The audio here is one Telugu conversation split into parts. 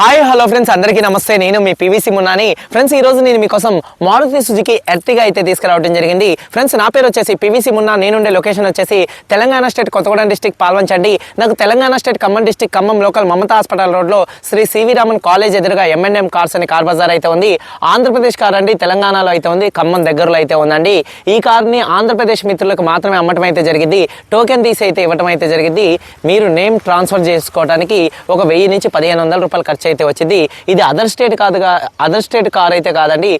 హాయ్ హలో ఫ్రెండ్స్ అందరికీ నమస్తే. నేను మీ పీవీసీ మున్నాని. ఫ్రెండ్స్ ఈ రోజు నేను మీకోసం మారుతి సుజుకి ఎర్తిగా అయితే తీసుకురావడం జరిగింది. ఫ్రెండ్స్ నా పేరు వచ్చేసి పీవీసీ మున్నా. నేనుండే లొకేషన్ వచ్చేసి తెలంగాణ స్టేట్ కొత్తగూడెం డిస్టిక్ పాల్వంచండి. నాకు Telangana state Khammam district Khammam local Mamata hospital రోడ్లో Shri C V Raman college ఎదురుగా ఎంఎన్ఎం కార్స్ అనే కార్ బజార్ అయితే ఉంది. ఆంధ్రప్రదేశ్ కార్ అండి తెలంగాణలో అయితే ఉంది ఖమ్మం దగ్గరలో అయితే ఉందండి. ఈ కార్ని ఆంధ్రప్రదేశ్ మిత్రులకు మాత్రమే అమ్మటం అయితే జరిగింది. టోకెన్ తీసి అయితే ఇవ్వటం అయితే జరిగింది. మీరు నేమ్ ట్రాన్స్ఫర్ చేసుకోవడానికి ఒక వెయ్యి నుంచి పదిహేను వందల రూపాయలు ఖర్చు అయితే వచ్చింది. ఇది అదర్ స్టేట్ కాదుగా అదర్ స్టేట్ కార్ అయితే కాదండి.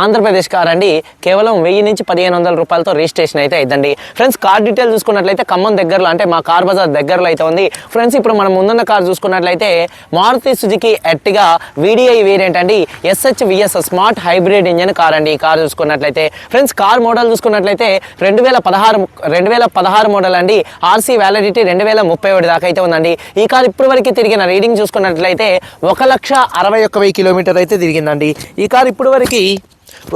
ఆంధ్రప్రదేశ్ కార్ అండి కేవలం వెయ్యి నుంచి పదిహేను వందల రూపాయలతో రిజిస్ట్రేషన్ అయితే అయిందండి ఫ్రెండ్స్ కార్ డీటెయిల్ చూసుకున్నట్లయితే ఖమ్మం దగ్గరలో అంటే మా కార్ బజార్ దగ్గరలో అయితే ఉంది. ఫ్రెండ్స్ ఇప్పుడు మనం ముందున్న కార్ చూసుకున్నట్లయితే Maruti Suzuki Ertiga VDI variant అండి. SH VS smart hybrid engine car అండి ఈ కార్ చూసుకున్నట్లయితే. ఫ్రెండ్స్ కార్ మోడల్ చూసుకున్నట్లయితే రెండు వేల పదహారు రెండు వేల పదహారు మోడల్ అండి. ఆర్సీ వ్యాలిడిటీ రెండు వేల ముప్పై ఒకటి దాకా అయితే ఉందండి. ఈ కార్ ఇప్పటి వరకు తిరిగిన రీడింగ్ చూసుకున్నట్లయితే ఒక లక్ష అరవై ఒక్క వెయ్యి కిలోమీటర్ అయితే తిరిగిందండి. ఈ కార్ ఇప్పటి వరకు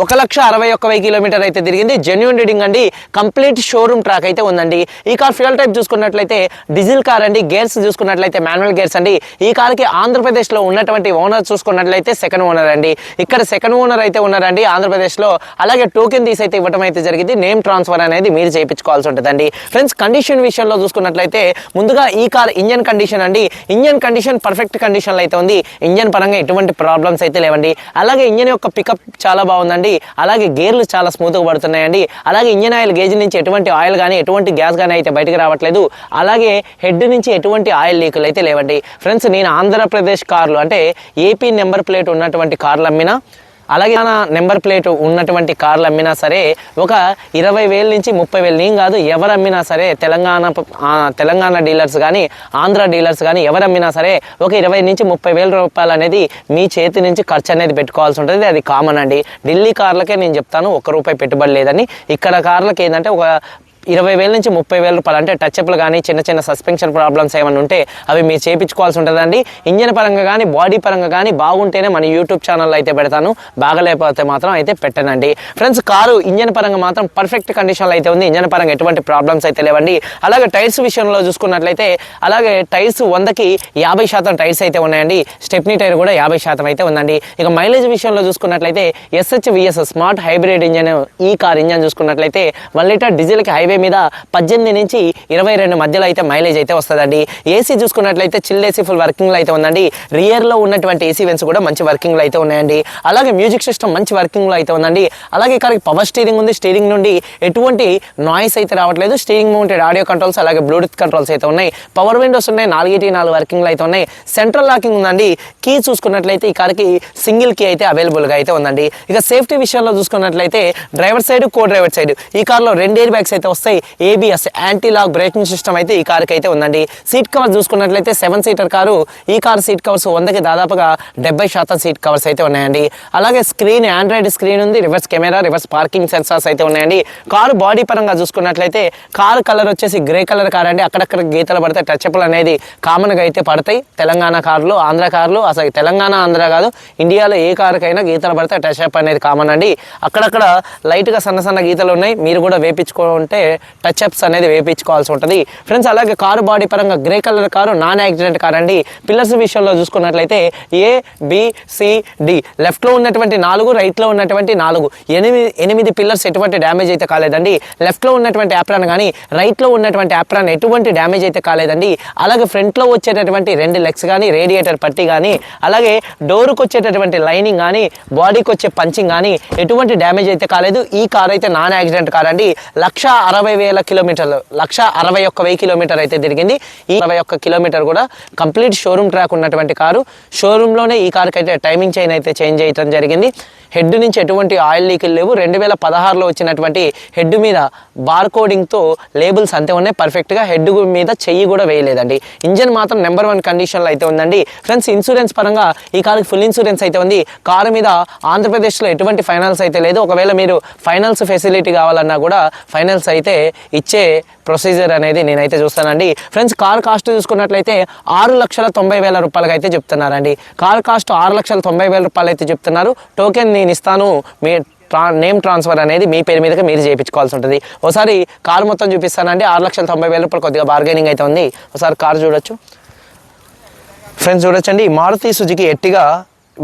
ఒక లక్ష అరవై ఒక్క వెయ్యి కిలోమీటర్ అయితే తిరిగింది. జెన్యున్ రీడింగ్ అండి. కంప్లీట్ షోరూమ్ ట్రాక్ అయితే ఉందండి. ఈ కార్ ఫ్యూల్ టైప్ చూసుకున్నట్లయితే డీజిల్ కార్ అండి. గేర్స్ చూసుకున్నట్లయితే మాన్యువల్ గేర్స్ అండి. ఈ కార్కి ఆంధ్రప్రదేశ్లో ఉన్నటువంటి ఓనర్ చూసుకున్నట్లయితే సెకండ్ ఓనర్ అండి. ఇక్కడ సెకండ్ ఓనర్ అయితే ఉన్నారండి ఆంధ్రప్రదేశ్లో. అలాగే టోకెన్ తీసి అయితే ఇవ్వడం అయితే జరిగింది. నేమ్ ట్రాన్స్ఫర్ అనేది మీరు చేయించుకోవాల్సి ఉంటుందండి. ఫ్రెండ్స్ కండిషన్ విషయంలో చూసుకున్నట్లయితే ముందుగా ఈ కార్ ఇంజన్ కండిషన్ అండి. ఇంజన్ కండిషన్ పర్ఫెక్ట్ కండిషన్లో అయితే ఉంది. ఇంజన్ పరంగా ఎటువంటి ప్రాబ్లమ్స్ అయితే లేవండి. అలాగే ఇంజన్ యొక్క పికప్ చాలా బాగుంది. ఉందండి. అలాగే గేర్లు చాలా స్మూత్గా పడుతున్నాయండి. అలాగే ఇంజన్ ఆయిల్ గేజ్ నుంచి ఎటువంటి ఆయిల్ కానీ ఎటువంటి గ్యాస్ కానీ అయితే బయటకు రావట్లేదు. అలాగే హెడ్ నుంచి ఎటువంటి ఆయిల్ లీకులు అయితే లేవండి. ఫ్రెండ్స్ నేను ఆంధ్రప్రదేశ్ కార్లు అంటే ఏపీ నెంబర్ ప్లేట్ ఉన్నటువంటి కార్లు అమ్మినా అలాగే మన నెంబర్ ప్లేట్ ఉన్నటువంటి కార్లు అమ్మినా సరే ఒక ఇరవై వేల నుంచి ముప్పై వేలు నేను కాదు ఎవరు అమ్మినా సరే తెలంగాణ తెలంగాణ డీలర్స్ కానీ ఆంధ్ర డీలర్స్ కానీ ఎవరు అమ్మినా సరే ఒక ఇరవై నుంచి ముప్పై వేల రూపాయలు అనేది మీ చేతి నుంచి ఖర్చు అనేది పెట్టుకోవాల్సి ఉంటుంది. అది కామన్ అండి. ఢిల్లీ కార్లకే నేను చెప్తాను ఒక్క రూపాయి పెట్టుబడి లేదని. ఇక్కడ కార్లకి ఏంటంటే ఒక ఇరవై వేల నుంచి ముప్పై వేల రూపాయలు అంటే టచ్అప్లు కానీ చిన్న చిన్న సస్పెన్షన్ ప్రాబ్లమ్స్ ఏమైనా ఉంటే అవి మీరు చేయించుకోవాల్సి ఉంటుందండి. ఇంజన్ పరంగా కానీ బాడీ పరంగా కానీ బాగుంటేనే మన యూట్యూబ్ ఛానల్లో అయితే పెడతాను. బాగలేకపోతే మాత్రం అయితే పెట్టనండి. ఫ్రెండ్స్ కారు ఇంజన్ పరంగా మాత్రం పర్ఫెక్ట్ కండిషన్లో అయితే ఉంది. ఇంజన్ పరంగా ఎటువంటి ప్రాబ్లమ్స్ అయితే లేవండి. అలాగే టైర్స్ విషయంలో చూసుకున్నట్లయితే అలాగే టైర్స్ వందకి యాభై శాతం టైర్స్ అయితే ఉన్నాయండి. స్టెప్నీ టైర్ కూడా యాభై శాతం అయితే ఉందండి. ఇక మైలేజ్ విషయంలో చూసుకున్నట్లయితే SH VS smart hybrid engine ఈ కార్ ఇంజన్ చూసుకున్నట్లయితే వన్ లీటర్ డీజిల్కి హైవే మీద పద్దెనిమిది నుంచి ఇరవై రెండు మధ్యలో అయితే మైలేజ్ అయితే వస్తుందండి. ఏసీ చూసుకున్నట్లయితే చిల్ ఏసీ ఫుల్ వర్కింగ్లో అయితే ఉందండి. రియర్లో ఉన్నటువంటి ఏసీ వెన్స్ కూడా మంచి వర్కింగ్లో అయితే ఉన్నాయండి. అలాగే మ్యూజిక్ సిస్టమ్ మంచి వర్కింగ్లో అయితే ఉందండి. అలాగే ఇక్కడ పవర్ స్టీరింగ్ ఉంది. స్టీరింగ్ నుండి ఎటువంటి నాయిస్ అయితే రావట్లేదు. స్టీరింగ్ మౌంటెడ్ ఆడియో కంట్రోల్స్ అలాగే బ్లూటూత్ కంట్రోల్స్ అయితే ఉన్నాయి. పవర్ విండోస్ ఉన్నాయి. నాలుగేటి నాలుగు వర్కింగ్లో అయితే ఉన్నాయి. సెంట్రల్ లాకింగ్ ఉందండి. కీ చూసుకున్నట్లయితే ఈ కార్కి సింగిల్ కీ అయితే అవైలబుల్గా అయితే ఉందండి. ఇక సేఫ్టీ విషయంలో చూసుకున్నట్లయితే driver side co driver side ఈ కార్లో రెండు ఎయిర్ బ్యాగ్స్ అయితే వస్తాయి. ABS anti lock braking system అయితే ఈ కార్కి అయితే ఉందండి. సీట్ కవర్స్ చూసుకున్నట్లయితే సెవెన్ సీటర్ కారు ఈ కార్ సీట్ కవర్స్ వందకి దాదాపుగా డెబ్బై శాతం సీట్ కవర్స్ అయితే ఉన్నాయండి. అలాగే స్క్రీన్ ఆండ్రాయిడ్ స్క్రీన్ ఉంది reverse camera reverse parking sensors అయితే ఉన్నాయండి. కారు బాడీ పరంగా చూసుకున్నట్లయితే కారు కలర్ వచ్చేసి గ్రే కలర్ కార్ అండి. అక్కడక్కడ గీతలు పడితే టచ్అప్లు అనేది కామన్గా అయితే పడతాయి. తెలంగాణ కార్లు ఆంధ్ర కార్లు అసలు తెలంగాణ ఆంధ్ర కాదు ఇండియాలో ఏ కారుకైనా గీతలు పడితే టచ్అప్ అనేది కామన్ అండి. అక్కడక్కడ లైట్గా సన్న సన్న గీతలు ఉన్నాయి. మీరు కూడా వేపించుకుంటే టచ్అప్స్ అనేది వేయించుకోవాల్సి ఉంటుంది. ఫ్రెండ్స్ అలాగే కారు బాడీ పరంగా grey colour car non accident car అండి. పిల్లర్స్ విషయంలో చూసుకున్నట్లయితే ఏ బిసిడి సి డి లెఫ్ట్లో ఉన్నటువంటి నాలుగు రైట్లో ఉన్నటువంటి నాలుగు. ఎనిమిది ఎనిమిది పిల్లర్స్ ఎటువంటి డ్యామేజ్ అయితే కాలేదండి. లెఫ్ట్లో ఉన్నటువంటి యాప్రాన్ కానీ రైట్లో ఉన్నటువంటి యాప్రాన్ ఎటువంటి డ్యామేజ్ అయితే కాలేదండి. అలాగే ఫ్రంట్లో వచ్చేటటువంటి రెండు లెగ్స్ కానీ రేడియేటర్ పట్టి కానీ అలాగే డోర్కి వచ్చేటటువంటి లైనింగ్ కానీ బాడీకి వచ్చే పంచింగ్ కానీ ఎటువంటి డ్యామేజ్ అయితే కాలేదు. ఈ కార్ అయితే నాన్ యాక్సిడెంట్ కార్ అండి. లక్ష అరవై వేల కిలోమీటర్లు లక్ష అరవై ఒక్క వెయ్యి కిలోమీటర్ అయితే తిరిగింది. ఈ అరవై ఒక్క కిలోమీటర్ కూడా కంప్లీట్ షోరూమ్ ట్రాక్ ఉన్నటువంటి కారు. షోరూంలోనే ఈ కారుకైతే అయితే టైమింగ్ చైన్ అయితే చేంజ్ చేయడం జరిగింది. హెడ్ నుంచి ఎటువంటి ఆయిల్ లీకులు లేవు. రెండు వేల పదహారులో వచ్చినటువంటి హెడ్ మీద బార్ కోడింగ్తో లేబుల్స్ అంతే ఉన్నాయి. పర్ఫెక్ట్గా హెడ్ మీద చెయ్యి కూడా వేయలేదండి. ఇంజన్ మాత్రం నెంబర్ వన్ కండిషన్లో అయితే ఉందండి. ఫ్రెండ్స్ ఇన్సూరెన్స్ పరంగా ఈ కారుకి ఫుల్ ఇన్సూరెన్స్ అయితే ఉంది. కారు మీద ఆంధ్రప్రదేశ్లో ఎటువంటి ఫైనాన్స్ అయితే లేదు. ఒకవేళ మీరు ఫైనాన్స్ ఫెసిలిటీ కావాలన్నా కూడా ఫైనాన్స్ అయితే ఇచ్చే ప్రొసీజర్ అనేది నేనైతే చూస్తానండి. ఫ్రెండ్స్ కార్ కాస్ట్ చూసుకున్నట్లయితే ఆరు లక్షల తొంభై వేల రూపాయలకి అయితే చెప్తున్నారండి. కార్ కాస్ట్ ఆరు లక్షల తొంభై వేల రూపాయలు అయితే చెప్తున్నారు. టోకెన్ నేను ఇస్తాను మీ ట్రా నేమ్ ట్రాన్స్ఫర్ అనేది మీ పేరు మీదకి మీరు చేయించుకోవాల్సి ఉంటుంది. ఒకసారి కారు మొత్తం చూపిస్తానండి ఆరు లక్షల తొంభై వేల రూపాయలు కొద్దిగా బార్గెనింగ్ అయితే ఉంది. ఒకసారి కారు చూడొచ్చు. ఫ్రెండ్స్ చూడొచ్చండి. Maruti Suzuki Ertiga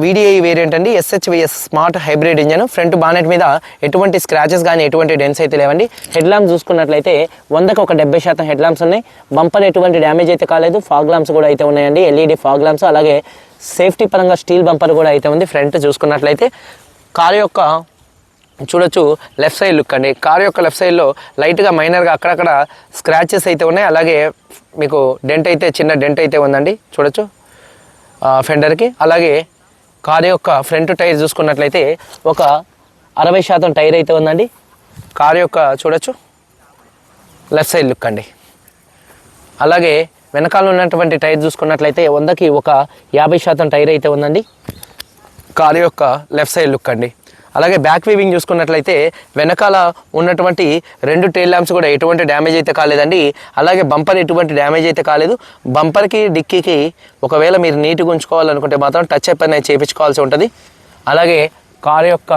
VDI variant అండి. SHVS smart hybrid engine front bonnet మీద ఎటువంటి స్క్రాచెస్ కానీ ఎటువంటి డెన్స్ అయితే లేవండి. హెడ్ ల్యాంప్స్ చూసుకున్నట్లయితే వందకు ఒక డెబ్బై శాతం హెడ్ ల్యాంప్స్ ఉన్నాయి. బంపర్ ఎటువంటి డ్యామేజ్ అయితే కాలేదు. ఫాగ్ ల్యాంప్స్ కూడా అయితే ఉన్నాయండి. ఎల్ఈడి ఫాగ్ ల్యాంప్స్ అలాగే సేఫ్టీ పరంగా స్టీల్ బంపర్ కూడా అయితే ఉంది. ఫ్రంట్ చూసుకున్నట్లయితే కారు యొక్క చూడొచ్చు లెఫ్ట్ సైడ్ లుక్ అండి. కార్ యొక్క లెఫ్ట్ సైడ్లో లైట్గా మైనర్గా అక్కడక్కడ స్క్రాచెస్ అయితే ఉన్నాయి. అలాగే మీకు డెంట్ అయితే చిన్న డెంట్ అయితే ఉందండి. చూడొచ్చు. ఫెండర్కి. అలాగే కార్ యొక్క ఫ్రంట్ టైర్ చూసుకున్నట్లయితే ఒక అరవై శాతం టైర్ అయితే ఉందండి. కార్ యొక్క చూడొచ్చు. లెఫ్ట్ సైడ్ లుక్ అండి. అలాగే వెనకాల ఉన్నటువంటి టైర్ చూసుకున్నట్లయితే వందకి ఒక యాభై శాతం టైర్ అయితే ఉందండి. కారు యొక్క లెఫ్ట్ సైడ్ లుక్ అండి. అలాగే బ్యాక్ వీవింగ్ చూసుకున్నట్లయితే వెనకాల ఉన్నటువంటి రెండు టైల్ ల్యాంప్స్ కూడా ఎటువంటి డ్యామేజ్ అయితే కాలేదండి. అలాగే బంపర్ ఎటువంటి డ్యామేజ్ అయితే కాలేదు. బంపర్కి డిక్కీకి ఒకవేళ మీరు నీట్గా ఉంచుకోవాలనుకుంటే మాత్రం టచ్ అప్ అనేది చేయించుకోవాల్సి ఉంటుంది. అలాగే కారు యొక్క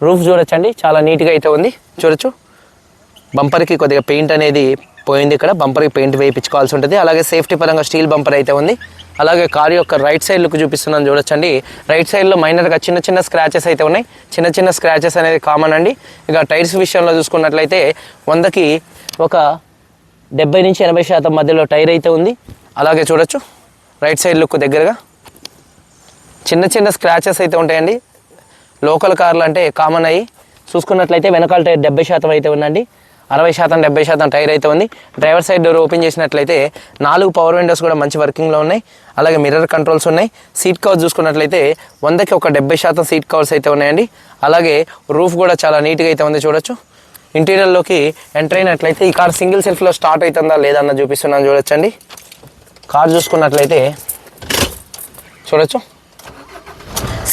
రూఫ్ చూడొచ్చండి. చాలా నీట్గా అయితే ఉంది. చూడొచ్చు. బంపర్కి కొద్దిగా పెయింట్ అనేది పోయింది ఇక్కడ. బంపర్కి పెయింట్ వేయించుకోవాల్సి ఉంటుంది. అలాగే సేఫ్టీ పరంగా స్టీల్ బంపర్ అయితే ఉంది. అలాగే కార్ యొక్క రైట్ సైడ్ లుక్ చూపిస్తున్నాను చూడొచ్చండి. రైట్ సైడ్లో మైనర్గా చిన్న చిన్న స్క్రాచెస్ అయితే ఉన్నాయి. చిన్న చిన్న స్క్రాచెస్ అనేది కామన్ అండి. ఇక టైర్స్ విషయంలో చూసుకున్నట్లయితే వందకి ఒక డెబ్బై నుంచి ఎనభై శాతం మధ్యలో టైర్ అయితే ఉంది. అలాగే చూడొచ్చు. రైట్ సైడ్ లుక్ దగ్గరగా చిన్న చిన్న స్క్రాచెస్ అయితే ఉంటాయండి. లోకల్ కార్లు అంటే కామన్ అయ్యి చూసుకున్నట్లయితే వెనకాల టైర్ డెబ్బై శాతం అయితే ఉందండి. అరవై శాతం డెబ్బై శాతం టైర్ అయితే ఉంది. డ్రైవర్ సైడ్ డోర్ ఓపెన్ చేసినట్లయితే నాలుగు పవర్ విండోస్ కూడా మంచి వర్కింగ్లో ఉన్నాయి. అలాగే మిర్రర్ కంట్రోల్స్ ఉన్నాయి. సీట్ కవర్స్ చూసుకున్నట్లయితే వందకి ఒక డెబ్బై శాతం సీట్ కవర్స్ అయితే ఉన్నాయండి. అలాగే రూఫ్ కూడా చాలా నీట్గా అయితే ఉంది చూడొచ్చు. ఇంటీరియర్లోకి ఎంటర్ అయినట్లయితే ఈ కార్ సింగిల్ సెల్ఫ్లో స్టార్ట్ అవుతుందా లేదా అన్న చూపిస్తున్నాను చూడొచ్చండి. కార్ చూసుకున్నట్లయితే చూడొచ్చు.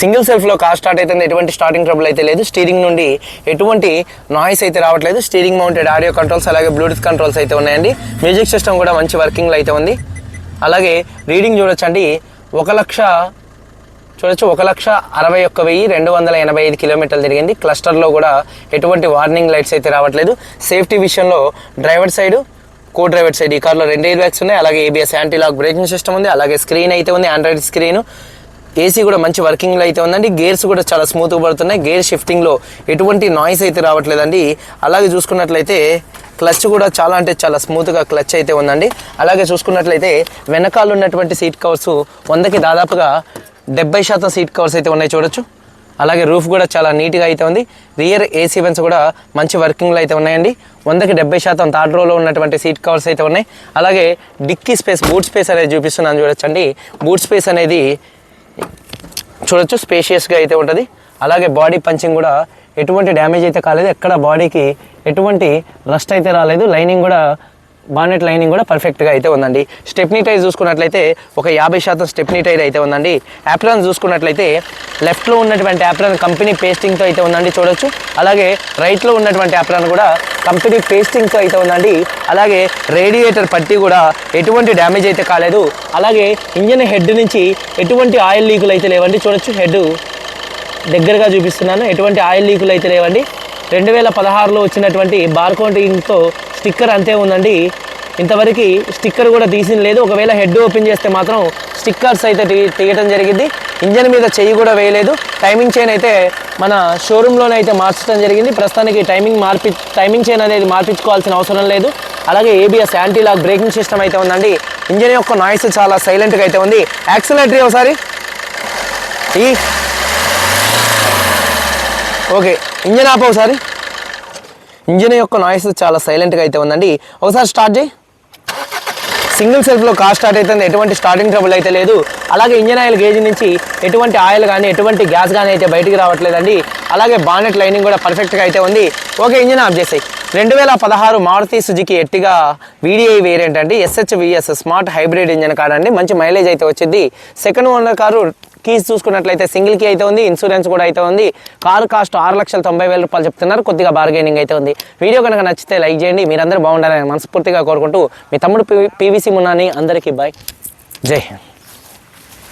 సింగిల్ సెల్ఫ్లో కార్ స్టార్ట్ అవుతుంది ఎటువంటి స్టార్టింగ్ ట్రబుల్ అయితే లేదు. స్టీరింగ్ నుండి ఎటువంటి నాయిస్ అయితే రావట్లేదు. స్టీరింగ్ మౌంటెడ్ ఆడియో కంట్రోల్స్ అలాగే బ్లూటూత్ కంట్రోల్స్ అయితే ఉన్నాయండి. మ్యూజిక్ సిస్టమ్ కూడా మంచి వర్కింగ్లో అయితే ఉంది. అలాగే రీడింగ్ చూడొచ్చండి. ఒక లక్ష చూడొచ్చు. ఒక లక్ష అరవై ఒక్క వెయ్యి రెండు వందల ఎనభై ఐదు కిలోమీటర్లు తిరిగింది. క్లస్టర్లో కూడా ఎటువంటి వార్నింగ్ లైట్స్ అయితే రావట్లేదు. సేఫ్టీ విషయంలో driver side co driver side ఈ కార్లో రెండు ఎయిర్ బ్యాగ్స్ ఉన్నాయి. అలాగే ABS anti lock braking system ఉంది. అలాగే స్క్రీన్ అయితే ఉంది. ఆండ్రాయిడ్ స్క్రీన్ ఏసీ కూడా మంచి వర్కింగ్లో అయితే ఉందండి. గేర్స్ కూడా చాలా స్మూత్గా పడుతున్నాయి. గేర్ షిఫ్టింగ్లో ఎటువంటి నాయిస్ అయితే రావట్లేదండి. అలాగే చూసుకున్నట్లయితే క్లచ్ కూడా చాలా అంటే చాలా స్మూత్గా క్లచ్ అయితే ఉందండి. అలాగే చూసుకున్నట్లయితే వెనకాల ఉన్నటువంటి సీట్ కవర్స్ వందకి దాదాపుగా డెబ్బై శాతం సీట్ కవర్స్ అయితే ఉన్నాయి చూడొచ్చు. అలాగే రూఫ్ కూడా చాలా నీట్గా అయితే ఉంది. రియర్ ఏసీ వెన్స్ కూడా మంచి వర్కింగ్లో అయితే ఉన్నాయండి. వందకి డెబ్బై శాతం థర్డ్ రోలో ఉన్నటువంటి సీట్ కవర్స్ అయితే ఉన్నాయి. అలాగే డిక్కీ స్పేస్ బూట్ స్పేస్ అనేది చూపిస్తున్నాను చూడొచ్చండి. బూట్ స్పేస్ అనేది చూడొచ్చు స్పేషియస్గా అయితే ఉంటుంది. అలాగే బాడీ పంచింగ్ కూడా ఎటువంటి డ్యామేజ్ అయితే కాలేదు. ఎక్కడ బాడీకి ఎటువంటి రస్ట్ అయితే రాలేదు. లైనింగ్ కూడా బానెట్ లైనింగ్ కూడా పర్ఫెక్ట్గా అయితే ఉందండి. స్టెప్నీ టైర్ చూసుకున్నట్లయితే ఒక యాభై శాతం స్టెప్నీ టైర్ అయితే ఉందండి. యాప్రాన్ చూసుకున్నట్లయితే లెఫ్ట్లో ఉన్నటువంటి యాప్రాన్ కంపెనీ పేస్టింగ్తో అయితే ఉందండి చూడొచ్చు. అలాగే రైట్లో ఉన్నటువంటి యాప్రాన్ కూడా కంపెనీ పేస్టింగ్తో అయితే ఉందండి. అలాగే రేడియేటర్ పట్టి కూడా ఎటువంటి డ్యామేజ్ అయితే కాలేదు. అలాగే ఇంజన్ హెడ్ నుంచి ఎటువంటి ఆయిల్ లీకులు అయితే లేవండి. చూడొచ్చు హెడ్ దగ్గరగా చూపిస్తున్నాను. ఎటువంటి ఆయిల్ లీకులు అయితే లేవండి. రెండు వేల పదహారులో వచ్చినటువంటి బార్కోటింగ్తో స్టిక్కర్ అంతే ఉందండి. ఇంతవరకు స్టిక్కర్ కూడా తీసిన లేదు. ఒకవేళ హెడ్ ఓపెన్ చేస్తే మాత్రం స్టిక్కర్స్ అయితే తీ తీయటం జరిగింది. ఇంజన్ మీద చెయ్యి కూడా వేయలేదు. టైమింగ్ చైన్ అయితే మన షోరూంలోనే అయితే మార్చడం జరిగింది. ప్రస్తుతానికి టైమింగ్ మార్పి టైమింగ్ చైన్ అనేది మార్పించుకోవాల్సిన అవసరం లేదు. అలాగే ABS anti lock braking system అయితే ఉందండి. ఇంజన్ యొక్క నాయిస్ చాలా సైలెంట్గా అయితే ఉంది. యాక్సిలేటరీ ఒకసారి. ఈ. ఓకే. ఇంజన్ ఆప ఒకసారి. ఇంజన్ యొక్క నాయిస్ చాలా సైలెంట్గా అయితే ఉందండి. ఒకసారి స్టార్ట్ చేయి. సింగిల్ సెల్ఫ్లో కార్ స్టార్ట్ అవుతుంది ఎటువంటి స్టార్టింగ్ ట్రబుల్ అయితే లేదు. అలాగే ఇంజన్ ఆయిల్ గేజ్ నుంచి ఎటువంటి ఆయిల్ కానీ ఎటువంటి గ్యాస్ కానీ అయితే బయటికి రావట్లేదండి. అలాగే బానెట్ లైనింగ్ కూడా పర్ఫెక్ట్గా అయితే ఉంది. ఓకే ఇంజన్ ఆఫ్ చేసాయి. రెండు వేల పదహారు Maruti Suzuki Ertiga VDI variant అండి. SHVS smart hybrid engine car అండి. మంచి మైలేజ్ అయితే వచ్చింది. సెకండ్ ఓనర్ కారు కీస్ చూసుకున్నట్లయితే సింగిల్ కీ అయితే ఉంది ఇన్సూరెన్స్ కూడా అయితే ఉంది. కారు కాస్ట్ ఆరు లక్షల తొంభై వేల రూపాయలు చెప్తున్నారు. కొద్దిగా బార్గెనింగ్ అయితే ఉంది. వీడియో కనుక నచ్చితే లైక్ చేయండి. మీరందరూ బాగుండాలని మనస్ఫూర్తిగా కోరుకుంటూ మీ తమ్ముడు పీవీసీ మున్నాని అందరికీ బాయ్. జై హింద్.